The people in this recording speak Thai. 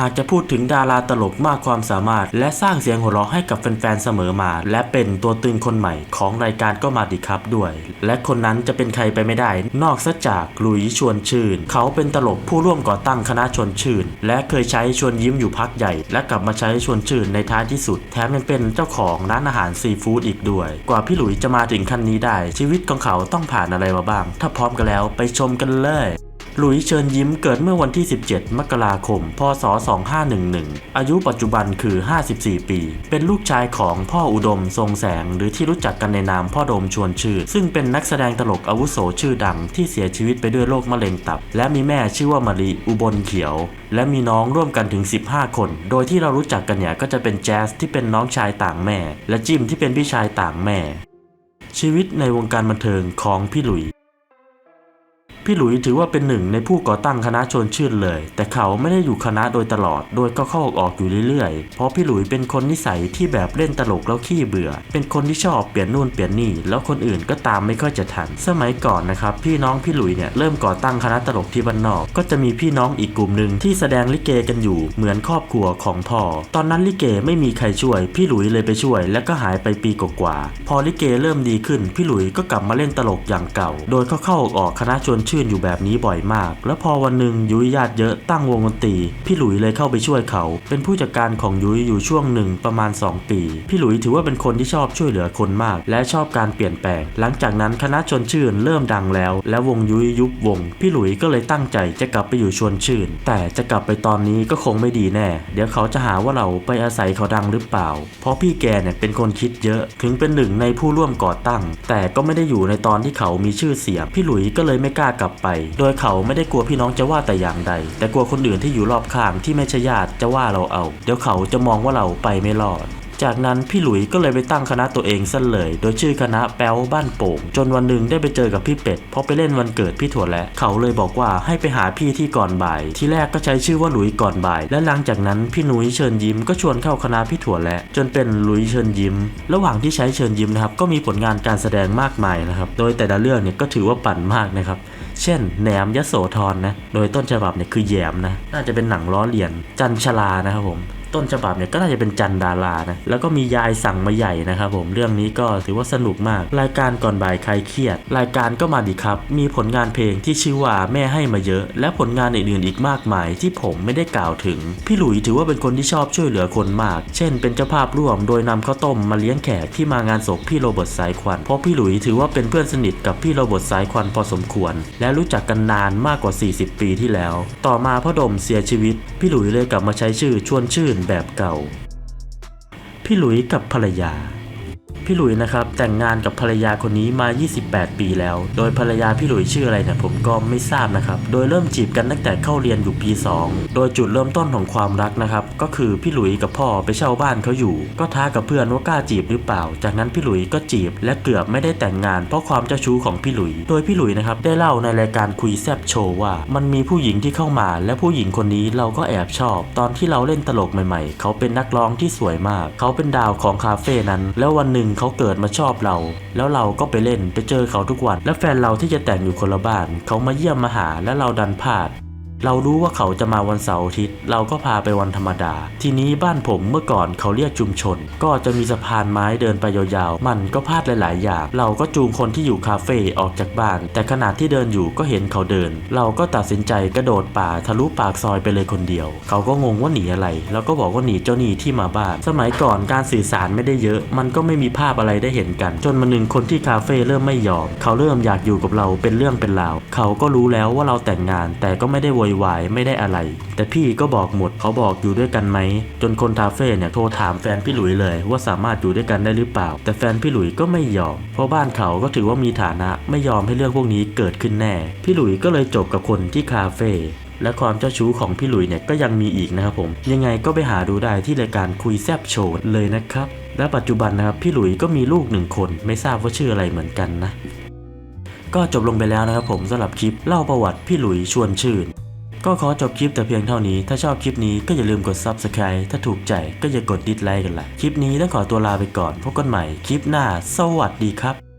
หากจะพูดถึงดาราตลกมากความสามารถ และสร้างเสียงหัวเราะให้กับแฟนๆเสมอมา และเป็นตัวตึงคนใหม่ของรายการก็มาดิครับด้วย และคนนั้นจะเป็นใครไปไม่ได้ นอกซะจากหลุยชวนชื่น เขาเป็นตลกผู้ร่วมก่อตั้งคณะชวนชื่น และเคยใช้ชวนยิ้มอยู่พักใหญ่ และกลับมาใช้ชวนชื่นในท้ายที่สุด แถมยังเป็นเจ้าของร้านอาหารซีฟู้ดอีกด้วย กว่าพี่หลุยจะมาถึงขั้นนี้ได้ ชีวิตของเขาต้องผ่านอะไรมาบ้าง ถ้าพร้อมกันแล้วไปชมกันเลย หลุยเชิญยิ้มเกิดเมื่อวันที่ 17 มกราคม พศ 2511 อายุปัจจุบันคือ 54 ปี เป็นลูกชายของพ่ออุดมทรงแสง หรือที่รู้จักกันในนามพ่อโดมชวนชื่อ ซึ่งเป็นนักแสดงตลกอาวุโสชื่อดังที่เสียชีวิตไปด้วยโรคมะเร็งตับ และมีแม่ชื่อว่ามารีอุบลเขียว และมีน้องร่วมกันถึง 15 คน โดยที่เรารู้จักกันเนี่ยก็จะเป็นแจ๊สที่เป็นน้องชายต่างแม่ และจิมที่เป็นพี่ชายต่างแม่ ชีวิตในวงการบันเทิงของพี่หลุย พี่หลุยถือว่าเป็นหนึ่งในผู้ก่อตั้งคณะชนชื่นเลย แต่เขาไม่ได้อยู่คณะโดยตลอด โดยก็เข้าออกอยู่เรื่อยๆ เพราะพี่หลุยเป็นคนนิสัยที่แบบเล่นตลกแล้วขี้เบื่อ เป็นคนที่ชอบเปลี่ยนนู่นเปลี่ยนนี่ แล้วคนอื่นก็ตามไม่ค่อยจะทัน สมัยก่อนนะครับพี่น้องพี่หลุยเนี่ยเริ่มก่อตั้งคณะตลกที่บ้านนอก ก็จะมีพี่น้องอีกกลุ่มหนึ่งที่แสดงลิเกกันอยู่ เหมือนครอบครัวของพ่อ ตอนนั้นลิเกไม่มีใครช่วย พี่หลุยเลยไปช่วย แล้วก็หายไปปีกว่าๆพอลิเกเริ่มดีขึ้นพี่หลุยก็กลับมาเล่นตลกอย่างเก่า โดยเขาเข้าออกคณะชนชชื่นอยู่แบบนี้บ่อยมาก แล้วพอวันหนึ่งยุ้ยญาติเยอะตั้งวงดนตรี พี่หลุยเลยเข้าไปช่วยเขา เป็นผู้จัดการของยุ้ยอยู่ช่วงหนึ่งประมาณ 2 ปี พี่หลุยถือว่าเป็นคนที่ชอบช่วยเหลือคนมาก และชอบการเปลี่ยนแปลง หลังจากนั้นคณะชวนชื่นเริ่มดังแล้ว และวงยุ้ยยุบวง พี่หลุยก็เลยตั้งใจจะกลับไปอยู่ชวนชื่น แต่จะกลับไปตอนนี้ก็คงไม่ดีแน่ เดี๋ยวเขาจะหาว่าเราไปอาศัยเขาดังหรือเปล่า เพราะพี่แกเนี่ยเป็นคนคิดเยอะ ถึงเป็นหนึ่งในผู้ร่วมก่อตั้ง แต่ก็ไม่ได้อยู่ในตอนที่เขามีชื่อเสียง พี่หลุยก็เลยไม่กล้ากลับไป โดยเขาไม่ได้กลัวพี่น้องจะว่าแต่อย่างใด แต่กลัวคนอื่นที่อยู่รอบข้างที่ไม่ใช่ญาติจะว่าเราเอา เดี๋ยวเขาจะมองว่าเราไปไม่รอด จากนั้นพี่หลุยก็เลยไปตั้งคณะตัวเองซะเลย โดยชื่อคณะแป๊วบ้านโป่ง จนวันหนึ่งได้ไปเจอกับพี่เป็ดเพราะไปเล่นวันเกิดพี่ถั่วและเขาเลยบอกว่าให้ไปหาพี่ที่ก่อนบ่าย ที่แรกก็ใช้ชื่อว่าหลุยก่อนบ่าย และหลังจากนั้นพี่หนุยเชิญยิ้มก็ชวนเข้าคณะพี่ถั่วและจนเป็นหลุยเชิญยิ้ม ระหว่างที่ใช้เชิญยิ้มนะครับก็มีผลงานการแสดงมากมายนะครับโดยแต่ละเรื่องเนี่ยก็ถือว่าปั่นมากนะครับเช่นแหนมยโสธรนะโดยต้นฉบับเนี่ยคือแยมนะน่าจะเป็นหนังล้อเลียนจันชลานะครับผม ต้นฉบับเนี่ยก็น่าจะเป็นจันดารานะแล้วก็มียายสั่งมาใหญ่นะครับผมเรื่องนี้ก็ถือว่าสนุกมาก รายการก่อนบ่ายใครเครียด รายการก็มาดีครับ มีผลงานเพลงที่ชื่อว่าแม่ให้มาเยอะ และผลงานอื่นๆอีกมากมายที่ผมไม่ได้กล่าวถึง พี่หลุยถือว่าเป็นคนที่ชอบช่วยเหลือคนมาก เช่น เป็นเจ้าภาพร่วมโดยนำข้าวต้มมาเลี้ยงแขกที่มางานศพพี่โรเบิร์ตสายควันเพราะพี่หลุยถือว่าเป็นเพื่อนสนิทกับพี่โรเบิร์ตสายควันพอสมควร และรู้จักกันนานมากกว่า 40 ปีที่แล้ว ต่อมาพ่อดมเสียชีวิต พี่หลุยเลยกลับมาใช้ชื่อชวนชื่นแบบเก่า พี่หลุยกับภรรยา พี่หลุยนะครับแต่งงานกับภรรยาคนนี้มา 28 ปีแล้ว โดยภรรยาพี่หลุยชื่ออะไรเนี่ยผมก็ไม่ทราบนะครับ โดยเริ่มจีบกันตั้งแต่เข้าเรียนอยู่ปี 2 โดยจุดเริ่มต้นของความรักนะครับก็คือพี่หลุยกับพ่อไปเช่าบ้านเขาอยู่ ก็ท้ากับเพื่อนว่ากล้าจีบหรือเปล่า จากนั้นพี่หลุยก็จีบ และเกือบไม่ได้แต่งงานเพราะความเจ้าชู้ของพี่หลุย โดยพี่หลุยนะครับได้เล่าในรายการคุยแซบโชว์ว่า มันมีผู้หญิงที่เข้ามา และผู้หญิงคนนี้เราก็แอบชอบ ตอนที่เราเล่นตลกใหม่ ๆ เขาเป็นนักร้องที่สวยมาก เขาเป็นดาวของคาเฟ่นั้น แล้ววันหนึ่งเขาเกิดมาชอบเรา แล้วเราก็ไปเล่นไปเจอเขาทุกวัน และแฟนเราที่จะแต่งอยู่คนละบ้าน เขามาเยี่ยมมาหาและเราดันพลาด เรารู้ว่าเขาจะมาวันเสาร์อาทิตย์ เราก็พาไปวันธรรมดา ทีนี้บ้านผมเมื่อก่อนเขาเรียกชุมชน ก็จะมีสะพานไม้เดินไปยาวๆ มันก็พลาดหลาย ๆ อย่าง เราก็จูงคนที่อยู่คาเฟ่ออกจากบ้าน แต่ขณะที่เดินอยู่ก็เห็นเขาเดิน เราก็ตัดสินใจกระโดดป่าทะลุปากซอยไปเลยคนเดียว เขาก็งงว่าหนีอะไร แล้วก็บอกว่าหนีเจ้าหนี้ที่มาบ้าน สมัยก่อนการสื่อสารไม่ได้เยอะ มันก็ไม่มีภาพอะไรได้เห็นกัน จนมาหนึ่งคนที่คาเฟ่เริ่มไม่ยอม เขาเริ่มอยากอยู่กับเราเป็นเรื่องเป็นราว เขาก็รู้แล้วว่าเราแต่งงาน แต่ก็ไม่ได้โวยวายไม่ได้อะไร แต่พี่ก็บอกหมดเขาบอกอยู่ด้วยกันไหม จนคนคาเฟ่เนี่ยโทรถามแฟนพี่หลุยเลยว่าสามารถอยู่ด้วยกันได้หรือเปล่า แต่แฟนพี่หลุยก็ไม่ยอม เพราะบ้านเขาก็ถือว่ามีฐานะไม่ยอมให้เรื่องพวกนี้เกิดขึ้นแน่ พี่หลุยก็เลยจบกับคนที่คาเฟ่และความเจ้าชู้ของพี่หลุยเนี่ยก็ยังมีอีกนะครับผม ยังไงก็ไปหาดูได้ที่รายการคุยแซบโชว์เลยนะครับ และปัจจุบันนะครับพี่หลุยก็มีลูกหนึ่งคนไม่ทราบว่าชื่ออะไรเหมือนกันนะ ก็จบลงไปแล้วนะครับผมสำหรับคลิปเล่าประวัติพี่หลุยชวนชื่น ก็ขอจบคลิปแต่เพียงเท่านี้ ถ้าชอบคลิปนี้ก็อย่าลืมกด Subscribe ถ้าถูกใจก็อย่ากดดิสไลค์กันละคลิปนี้ต้องขอตัวลาไปก่อน พบกันใหม่คลิปหน้า สวัสดีครับ